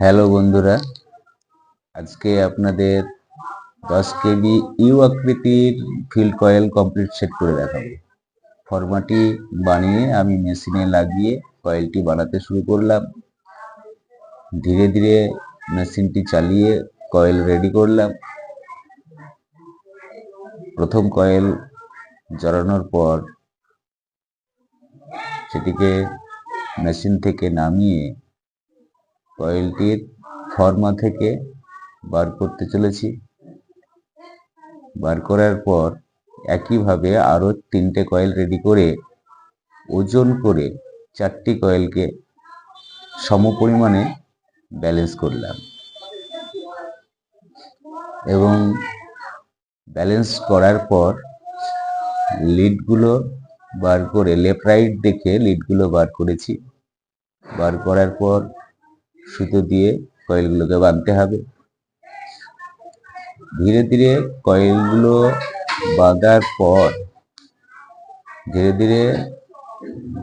Hello বন্ধুরা, আজকে আপনাদের দশ কেবি ইউ আকৃতির ফিল্ড কয়েল কমপ্লিট সেট করে দেখাবো। ফর্মাটি বানিয়ে আমি মেশিনে লাগিয়ে কয়েলটি বানাতে শুরু করলাম। ধীরে ধীরে মেশিনটি চালিয়ে কয়েল রেডি করলাম। প্রথম কয়েল জড়ানোর পর সেটিকে মেশিন থেকে নামিয়ে কয়েলটির ফর্মা থেকে বার করতে চলেছি। বার করার পর একইভাবে আরও তিনটে কয়েল রেডি করে, ওজন করে চারটি কয়েলকে সমপরিমাণে ব্যালেন্স করলাম। এবং ব্যালেন্স করার পর লিডগুলো বার করে লেফট রাইট দেখে লিডগুলো বার করেছি। বার করার পর সুতো দিয়ে কয়েলগুলোকে বাঁধতে হবে। ধীরে ধীরে কয়েলগুলো বাঁধার পর ধীরে ধীরে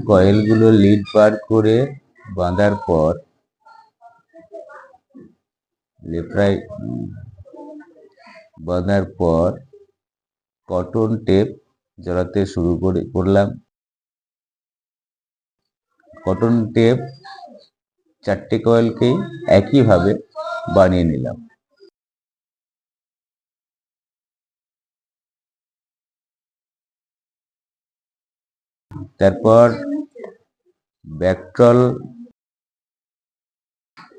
কয়েলগুলো লিড বার করে বাঁধার পর লেফট রাইট বাঁধার পর কটন টেপ জড়াতে শুরু করে করলাম। কটন টেপ চারটে কয়েলকেই একইভাবে বানিয়ে নিলাম। তারপর ব্যাকট্রল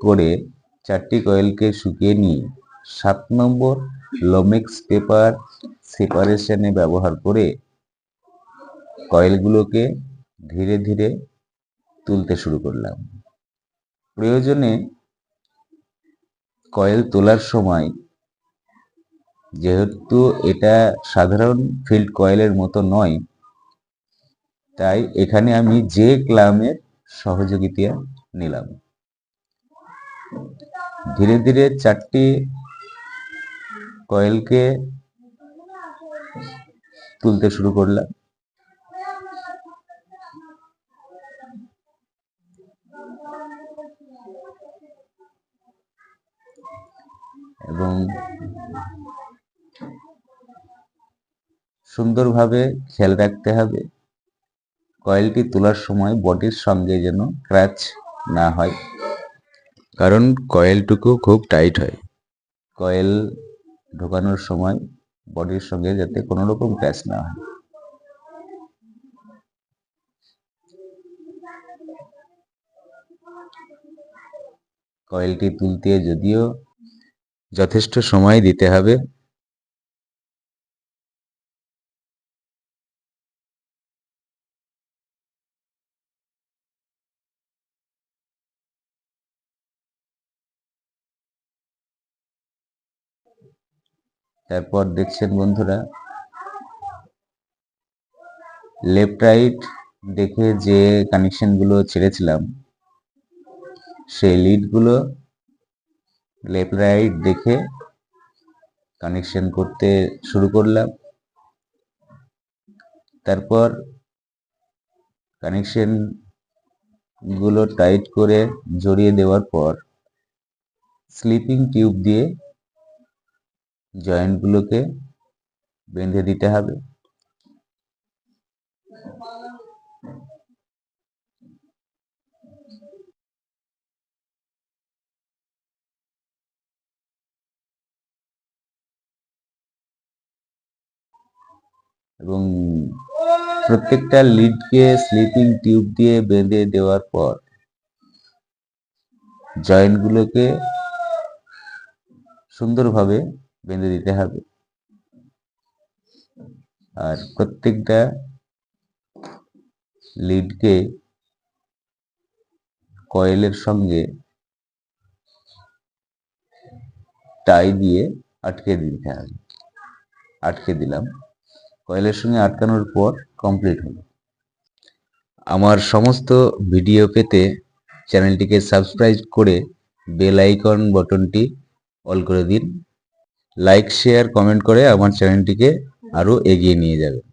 করে চারটি কয়েলকে শুকিয়ে নিয়ে সাত নম্বর লোমেক্স পেপার সেপারেশনে ব্যবহার করে কয়েলগুলোকে ধীরে ধীরে তুলতে শুরু করলাম। প্রয়োজনে কয়েল তোলার সময় যেহেতু এটা সাধারণ ফিল্ড কয়েলের মতো নয়, তাই এখানে আমি যে ক্লামের সহযোগিতা নিলাম। ধীরে ধীরে চারটি কয়েলকে তুলতে শুরু করলাম। এবং সুন্দরভাবে খেয়াল রাখতে হবে, কয়েলটি তোলার সময় বডির সঙ্গে যেন ক্র্যাচ না হয়, কারণ কয়েলটুকু খুব টাইট হয়। কয়েল ঢোকানোর সময় বডির সঙ্গে যাতে কোনো রকম ক্র্যাচ না হয়। কয়েলটি তুলতে যদিও যথেষ্ট সময় দিতে হবে। তারপর দেখছেন বন্ধুরা, লেফট রাইট দেখে যে কানেকশনগুলো ছেড়েছিলাম সেই লিডগুলো লেফট রাইট দেখে কানেকশন করতে শুরু করলাম। তারপর কানেকশনগুলো টাইট করে জড়িয়ে দেওয়ার পর স্লিপিং টিউব দিয়ে জয়েন্টগুলোকে বেঁধে দিতে হবে। এবং প্রত্যেকটা লিডকে স্লিপিং টিউব দিয়ে বেঁধে দেওয়ার পর জয়েন্টগুলোকে সুন্দরভাবে বেঁধে দিতে হবে। আর প্রত্যেকটা লিডকে কয়েলের সঙ্গে টাই দিয়ে আটকে দিতে হবে। আটকে দিলাম। কয়েলের সঙ্গে আটকানোর পর কমপ্লিট হলো। আমার সমস্ত ভিডিও পেতে চ্যানেলটিকে সাবস্ক্রাইব করে বেল আইকন বটনটি অল করে দিন। লাইক শেয়ার কমেন্ট করে আমার চ্যানেলটিকে আরও এগিয়ে নিয়ে যাবেন